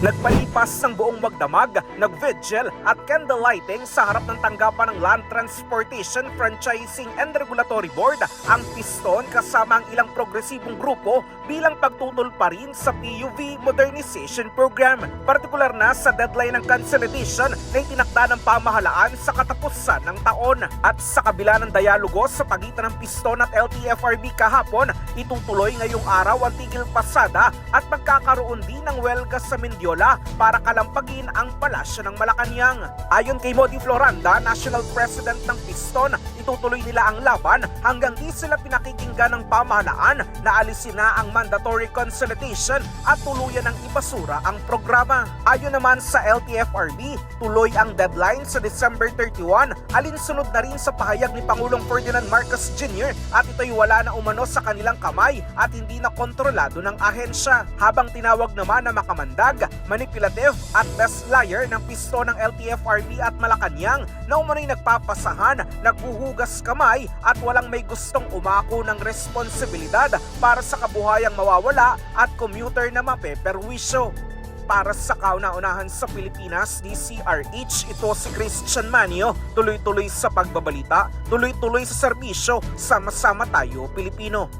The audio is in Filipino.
Nagpalipas ng buong magdamag, nag-vigil at candle lighting sa harap ng tanggapan ng Land Transportation Franchising and Regulatory Board ang piston kasama ang ilang progresibong grupo bilang pagtutol pa rin sa PUV Modernization Program. Partikular na sa deadline ng consolidation na itinakda ng pamahalaan sa katapusan ng taon. At sa kabila ng dialogo sa pagitan ng piston at LTFRB kahapon, itutuloy ngayong araw ang tigil pasada at magkakaroon din ng welga sa Mindiola para kalampagin ang palasyo ng Malacanang. Ayon kay Modi Floranda, National President ng Piston, itutuloy nila ang laban hanggang di sila pinakikinggan ng pamahalaan na alisin na ang mandatory consolidation at tuluyan ng ibasura ang programa. Ayon naman sa LTFRB, tuloy ang deadline sa December 31, alinsunod na rin sa pahayag ni Pangulong Ferdinand Marcos Jr. at ito'y wala na umano sa kanilang kamay at hindi na kontrolado ng ahensya. Habang tinawag naman na makamandag, manipulative at best liar ng pisto ng LTFRB at Malacanang na umano'y nagpapasahan, naghuhugas kamay at walang may gustong umako ng responsibilidad para sa kabuhayang mawawala at commuter na mapeperwisyo. Para sa kauna-unahan sa Pilipinas, DCRH, ito si Christian Manio, tuloy-tuloy sa pagbabalita, tuloy-tuloy sa serbisyo, sama-sama tayo Pilipino.